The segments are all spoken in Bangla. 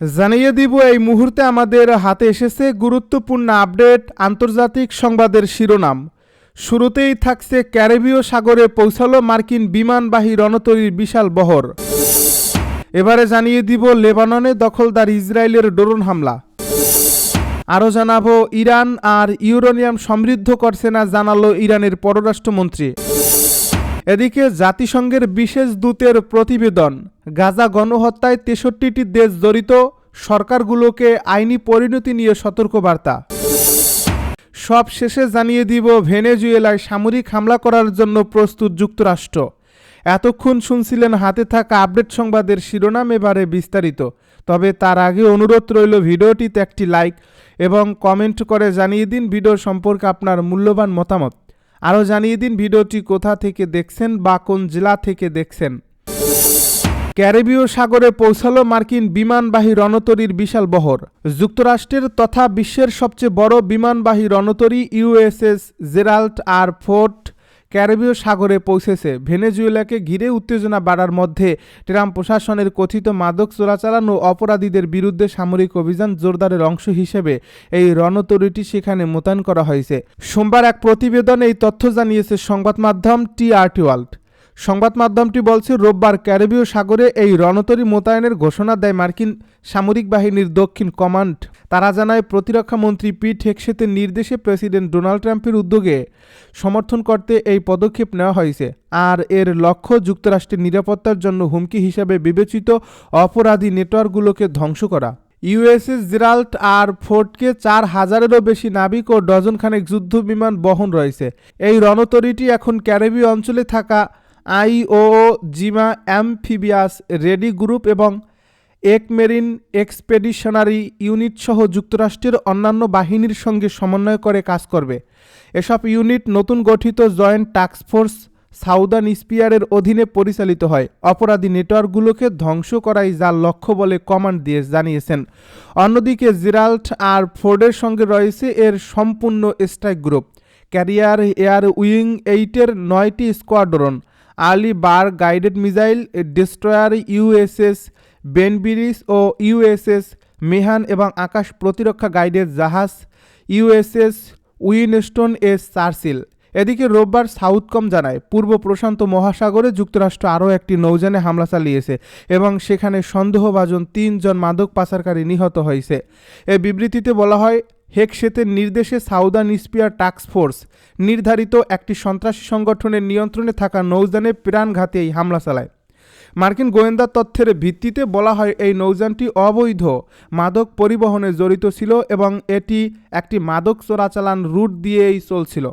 জানিয়ে দিব, এই মুহূর্তে আমাদের হাতে এসেছে গুরুত্বপূর্ণ আপডেট আন্তর্জাতিক সংবাদের শিরোনাম। শুরুতেই থাকছে ক্যারিবীয় সাগরে পৌঁছালো মার্কিন বিমানবাহী রণতরীর বিশাল বহর। এবারে জানিয়ে দিব, লেবাননে দখলদার ইসরায়েলের ড্রোন হামলা। আরও জানাব, ইরান আর ইউরোনিয়াম সমৃদ্ধ করছে না, জানালো ইরানের পররাষ্ট্রমন্ত্রী। এদিকে জাতিসংঘের বিশেষ দূতের প্রতিবেদন, গাজা গণহত্যায় তেষট্টিটি দেশ জড়িত, সরকারগুলোকে আইনি পরিণতি নিয়ে সতর্কবার্তা। সব শেষে জানিয়ে দিব, ভেনেজুয়েলায় সামরিক হামলা করার জন্য প্রস্তুত যুক্তরাষ্ট্র। এতক্ষণ শুনছিলেন হাতে থাকা আপডেট সংবাদের শিরোনাম এবারে বিস্তারিত। তবে তার আগে অনুরোধ রইল ভিডিওটিতে একটি লাইক এবং কমেন্ট করে জানিয়ে দিন ভিডিও সম্পর্কে আপনার মূল্যবান মতামত। আরও জানিয়ে দিন ভিডিওটি কোথা থেকে দেখছেন বা কোন জেলা থেকে দেখছেন। ক্যারিবীয় সাগরে পৌঁছালো মার্কিন বিমানবাহী রণতরীর বিশাল বহর। যুক্তরাষ্ট্রের তথা বিশ্বের সবচেয়ে বড় বিমানবাহী রণতরী ইউএসএস জেরাল্ট আর ফোর্ট ক্যারিবীয় সাগরে পৌঁছেছে। ভেনেজুয়েলাকে ঘিরে উত্তেজনা বাড়ার মধ্যে ট্রাম্প প্রশাসনের কথিত মাদক চোরাচালান ও অপরাধীদের বিরুদ্ধে সামরিক অভিযান জোরদারের অংশ হিসেবে এই রণতরীটি সেখানে মোতায়েন করা হয়েছে। সোমবার এক প্রতিবেদনে এই তথ্য জানিয়েছে সংবাদ মাধ্যম টিআরটি ওয়ার্ল্ড। সংবাদ মাধ্যমটি বলছে, রোববার ক্যারিবীয় সাগরে এই রণতরী মোতায়েনের ঘোষণা দেয় মার্কিন সামরিক বাহিনীর দক্ষিণ কমান্ড। তারা জানায়, প্রতিরক্ষা মন্ত্রী পিট হেকসেতের নির্দেশে প্রেসিডেন্ট ডোনাল্ড ট্রাম্পের উদ্যোগে সমর্থন করতে এই পদক্ষেপ নেওয়া হয়েছে। আর এর লক্ষ্য, যুক্তরাষ্ট্রের নিরাপত্তার জন্য হুমকি হিসাবে বিবেচিত অপরাধী নেটওয়ার্কগুলোকে ধ্বংস করা। ইউএসএস জেরাল্ট আর ফোর্টকে চার হাজারেরও বেশি নাবিক ও ডজনখানেক যুদ্ধ বিমান বহন রয়েছে। এই রণতরীটি এখন ক্যারিবীয় অঞ্চলে থাকা Iwo Jima, amphibious, ready group এবং এক মেরিন এক্সপেডিশনারি ইউনিট সহ যুক্তরাষ্ট্রের অন্যান্য বাহিনীর সঙ্গে সমন্বয় করে কাজ করবে। এসব ইউনিট নতুন গঠিত জয়েন্ট টাস্কফোর্স সাউদার্ন স্পিয়ারের অধীনে পরিচালিত হয়। অপরাধী নেটওয়ার্কগুলোকে ধ্বংস করাই যার লক্ষ্য বলে কমান্ড দিয়ে জানিয়েছেন। অন্যদিকে জিরাল্ট আর ফোর্ডের সঙ্গে রয়েছে এর সম্পূর্ণ strike group. Carrier air wing এইটের নয়টি squadron. Arleigh Burke guided missile destroyer USS, বেনবিরিস ও ইউএসএস, মেহান এবং আকাশ প্রতিরক্ষা গাইডেড জাহাজ ইউএসএস উইনস্টোন এস চার্চিল এদিকে রোববার সাউথকম জানায়, পূর্ব প্রশান্ত মহাসাগরে যুক্তরাষ্ট্র আরও একটি নৌযানে হামলা চালিয়েছে এবং সেখানে সন্দেহভাজন তিনজন মাদক পাচারকারী নিহত হয়েছে। এ বিবৃতিতে বলা হয় হেকসেতের নির্দেশে সাউদার্ন স্পিয়ার ফোর্স নির্ধারিত একটি সন্ত্রাসী সংগঠনের নিয়ন্ত্রণে থাকা নৌজানে প্রাণঘাতী এই হামলা চালায়। মার্কিন গোয়েন্দা তথ্যের ভিত্তিতে বলা হয়, এই নৌযানটি অবৈধ মাদক পরিবহনে জড়িত ছিল এবং এটি একটি মাদক চোরাচালান রুট দিয়েই চলছিল।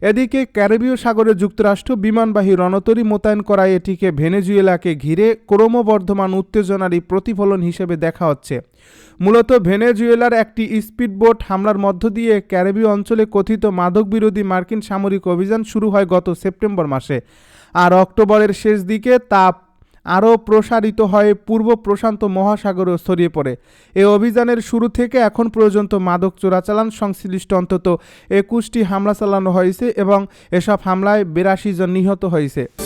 এদিকে ক্যারিবীয় সাগরে যুক্তরাষ্ট্র বিমানবাহী রণতরী মোতায়েন করায় এটিকে ভেনেজুয়েলাকে ঘিরে ক্রমবর্ধমান উত্তেজনারই প্রতিফলন হিসেবে দেখা হচ্ছে। মূলত ভেনেজুয়েলার একটি স্পিডবোট হামলার মধ্য দিয়ে ক্যারিবীয় অঞ্চলে কথিত মাদক বিরোধী মার্কিন সামরিক অভিযান শুরু হয় গত সেপ্টেম্বর মাসে। আর অক্টোবরের শেষ দিকে তা আরও প্রসারিত হয়ে পূর্ব প্রশান্ত মহাসাগরও ছড়িয়ে পড়ে। এ অভিযানের শুরু থেকে এখন পর্যন্ত মাদক চোরাচালান সংশ্লিষ্ট অন্তত একুশটি হামলা চালানো হয়েছে এবং এসব হামলায় বিরাশি জন নিহত হয়েছে।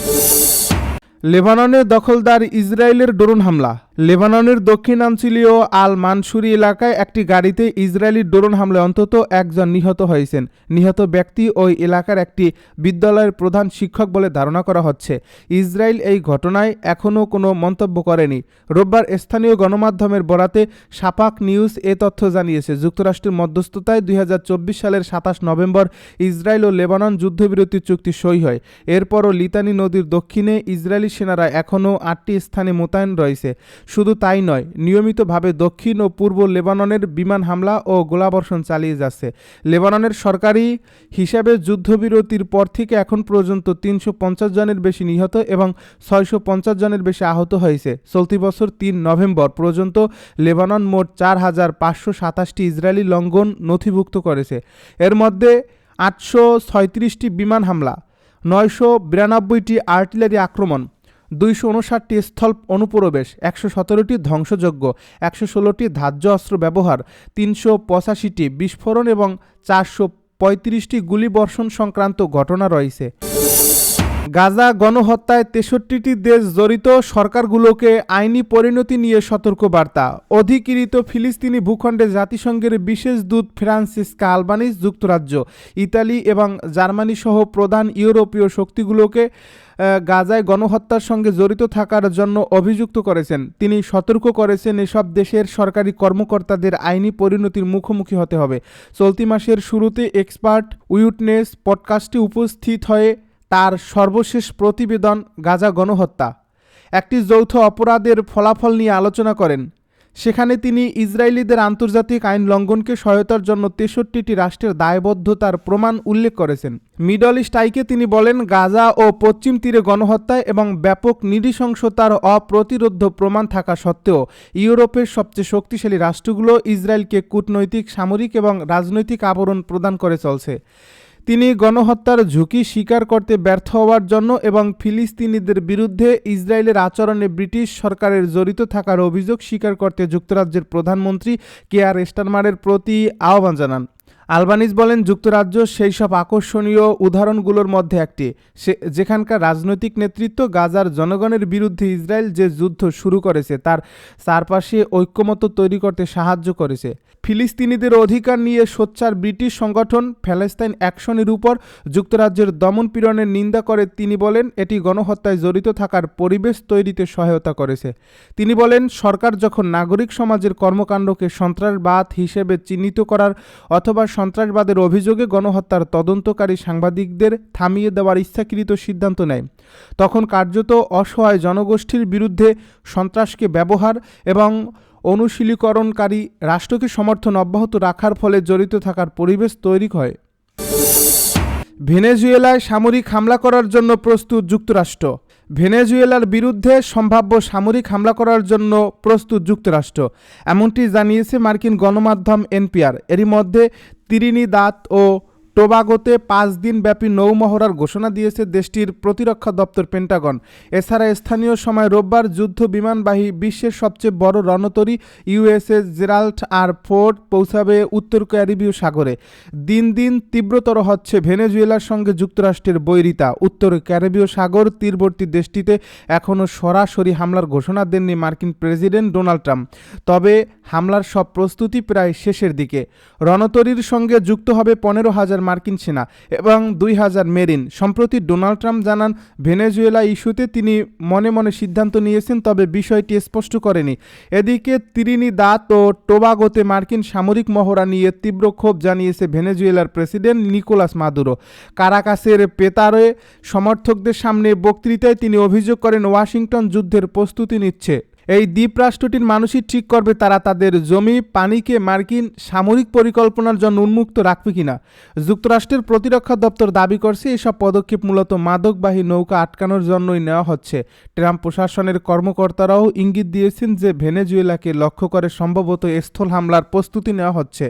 লেবাননে দখলদার ইসরায়েলের ড্রোন হামলা। লেবাননের দক্ষিণাঞ্চলীয় আল মানসুরি এলাকায় একটি গাড়িতে ইসরায়েলি ড্রোন হামলায় অন্তত একজন নিহত হয়েছেন। নিহত ব্যক্তি ওই এলাকার একটি বিদ্যালয়ের প্রধান শিক্ষক বলে ধারণা করা হচ্ছে। ইসরায়েল এই ঘটনায় এখনও কোনো মন্তব্য করেনি। রোববার স্থানীয় গণমাধ্যমের বরাতে সাপাক নিউজ এ তথ্য জানিয়েছে, যুক্তরাষ্ট্রের মধ্যস্থতায় দুই হাজার চব্বিশ সালের সাতাশ নভেম্বর ইসরায়েল ও লেবানন যুদ্ধবিরতি চুক্তি সই হয়। এরপরও লিতানি নদীর দক্ষিণে ইসরায়েলি সেনারা এখনও আটটি স্থানে মোতায়েন রয়েছে। শুধু তাই নয়, নিয়মিতভাবে দক্ষিণ ও পূর্ব লেবাননের বিমান হামলা ও গোলাবর্ষণ চালিয়ে যাচ্ছে। লেবাননের সরকারি হিসাবে যুদ্ধবিরতির পর থেকে এখন পর্যন্ত তিনশো পঞ্চাশ জনের বেশি নিহত এবং ছয়শো পঞ্চাশ জনের বেশি আহত হয়েছে। চলতি বছর তিন নভেম্বর পর্যন্ত লেবানন মোট চার হাজার পাঁচশো সাতাশটি ইসরায়েলি লঙ্ঘন নথিভুক্ত করেছে। এর মধ্যে আটশো ছয়ত্রিশটি বিমান হামলা, নয়শো বিরানব্বইটি আর্টিলারি আক্রমণ দুইশো উনষাটটি স্থল অনুপ্রবেশ, একশো সতেরোটি ধ্বংসযোগ্য একশো ষোলোটি ধার্য অস্ত্র ব্যবহার, তিনশো পঁচাশিটি বিস্ফোরণ এবং চারশো পঁয়ত্রিশটি গুলিবর্ষণ সংক্রান্ত ঘটনা রয়েছে। গাজা গণহত্যায় তেষট্টিটি দেশ জড়িত সরকারগুলোকে আইনি পরিণতি নিয়ে সতর্ক বার্তা অধিকৃত ফিলিস্তিনি ভূখণ্ডে জাতিসংঘের বিশেষ দূত ফ্রান্সিসকা আলবানিস যুক্তরাজ্য, ইতালি এবং জার্মানি সহ প্রধান ইউরোপীয় শক্তিগুলোকে গাজায় গণহত্যার সঙ্গে জড়িত থাকার জন্য অভিযুক্ত করেছেন। তিনি সতর্ক করেছেন, এসব দেশের সরকারি কর্মকর্তাদের আইনি পরিণতির মুখোমুখি হতে হবে। চলতি মাসের শুরুতে এক্সপার্ট উইটনেস পডকাস্টে উপস্থিত হয়ে তার সর্বশেষ প্রতিবেদন, গাজা গণহত্যা। একটি যৌথ অপরাধের ফলাফল নিয়ে আলোচনা করেন। সেখানে তিনি ইসরায়েলিদের আন্তর্জাতিক আইন লঙ্ঘনকে সহায়তার জন্য তেষট্টিটি রাষ্ট্রের দায়বদ্ধতার প্রমাণ উল্লেখ করেছেন। মিডল ইস্ট আইকে তিনি বলেন, গাজা ও পশ্চিম তীরে গণহত্যায় এবং ব্যাপক নৃশংসতার অপ্রতিরোধ্য প্রমাণ থাকা সত্ত্বেও ইউরোপের সবচেয়ে শক্তিশালী রাষ্ট্রগুলো ইসরায়েলকে কূটনৈতিক, সামরিক এবং রাজনৈতিক আবরণ প্রদান করে চলছে। তিনি গণহত্যার ঝুঁকি স্বীকার করতে ব্যর্থ হওয়ার জন্য এবং ফিলিস্তিনিদের বিরুদ্ধে ইসরায়েলের আচরণে ব্রিটিশ সরকারের জড়িত থাকার অভিযোগ স্বীকার করতে যুক্তরাজ্যের প্রধানমন্ত্রী কেয়ার স্টারমারের প্রতি আহ্বান জানান। আলবানিজ বলেন, যুক্তরাজ্য সেই সব আকর্ষণীয় উদাহরণগুলোর মধ্যে একটি। যেখানকার রাজনৈতিক নেতৃত্ব গাজার জনগণের বিরুদ্ধে ইসরায়েল যে যুদ্ধ শুরু করেছে, তার চারপাশে ঐক্যমত তৈরি করতে সাহায্য করেছে। ফিলিস্তিনিদের অধিকার নিয়ে সোচ্চার ব্রিটিশ সংগঠন প্যালেস্তাইন অ্যাকশনের উপর যুক্তরাজ্যের দমনপীড়নের নিন্দা করে, তিনি বলেন, এটি গণহত্যায় জড়িত থাকার পরিবেশ তৈরিতে সহায়তা করেছে। তিনি বলেন, সরকার যখন নাগরিক সমাজের কর্মকাণ্ডকে সন্ত্রাসবাদ হিসেবে চিহ্নিত করার অথবা সন্ত্রাসবাদের অভিযোগে গণহত্যার তদন্তকারী সাংবাদিকদের থামিয়ে দেওয়ার ইচ্ছাকৃত সিদ্ধান্ত নেয়। তখন কার্যত অসহায় জনগোষ্ঠীর বিরুদ্ধে সন্ত্রাসকে ব্যবহার এবং অনুশীলীকরণকারী রাষ্ট্রকে সমর্থন অব্যাহত রাখার ফলে জড়িত থাকার পরিবেশ তৈরি হয়। ভেনেজুয়েলায় সামরিক হামলা করার জন্য প্রস্তুত যুক্তরাষ্ট্র। ভেনেজুয়েলার বিরুদ্ধে সম্ভাব্য সামরিক হামলা করার জন্য প্রস্তুত যুক্তরাষ্ট্র, এমনটি জানিয়েছে মার্কিন গণমাধ্যম এনপিআর। এরই মধ্যে তিরিনিদাদ ও টোবাগোতে পাঁচ দিন ব্যাপী নৌমহড়ার ঘোষণা দিয়েছে দেশটির প্রতিরক্ষা দপ্তর পেন্টাগন। এছাড়া স্থানীয় সময় রোববার যুদ্ধ বিমানবাহী বিশ্বের সবচেয়ে বড় রণতরী ইউএসএস জেরাল্ড আর ফোর্ড পৌঁছাবে উত্তর ক্যারিবীয় সাগরে। দিন দিন তীব্রতর হচ্ছে ভেনেজুয়েলার সঙ্গে যুক্তরাষ্ট্রের বৈরিতা। উত্তর ক্যারিবীয় সাগর তীরবর্তী দেশটিতে এখনও সরাসরি হামলার ঘোষণা দেননি মার্কিন প্রেসিডেন্ট ডোনাল্ড ট্রাম্প। তবে হামলার সব প্রস্তুতি প্রায় শেষের দিকে। রণতরীর সঙ্গে যুক্ত হবে পনেরো হাজার মার্কিন সেনা এবং দুই হাজার মেরিন। সম্প্রতি ডোনাল্ড ট্রাম্প জানান, ভেনেজুয়েলা ইস্যুতে তিনি মনে মনে সিদ্ধান্ত নিয়েছেন, তবে বিষয়টি স্পষ্ট করেনি। এদিকে তিরিনিদাদ ও টোবাগোতে মার্কিন সামরিক মহড়া নিয়ে তীব্র ক্ষোভ জানিয়েছে ভেনেজুয়েলার প্রেসিডেন্ট নিকোলাস মাদুরো। কারাকাসের পেতারে সমর্থকদের সামনে বক্তৃতায় তিনি অভিযোগ করেন, ওয়াশিংটন যুদ্ধের প্রস্তুতি নিচ্ছে। এই দ্বীপ রাষ্ট্রটির মানুষই ঠিক করবে তারা তাদের জমি, পানিকে, মার্কিন সামরিক পরিকল্পনার জন্য উন্মুক্ত রাখবে কিনা। যুক্তরাষ্ট্রের প্রতিরক্ষা দপ্তর দাবি করছে, এসব পদক্ষেপ মূলত মাদকবাহী নৌকা আটকানোর জন্যই নেওয়া হচ্ছে। ট্রাম্প প্রশাসনের কর্মকর্তারাও ইঙ্গিত দিয়েছেন যে ভেনেজুয়েলাকে লক্ষ্য করে সম্ভবত স্থল হামলার প্রস্তুতি নেওয়া হচ্ছে।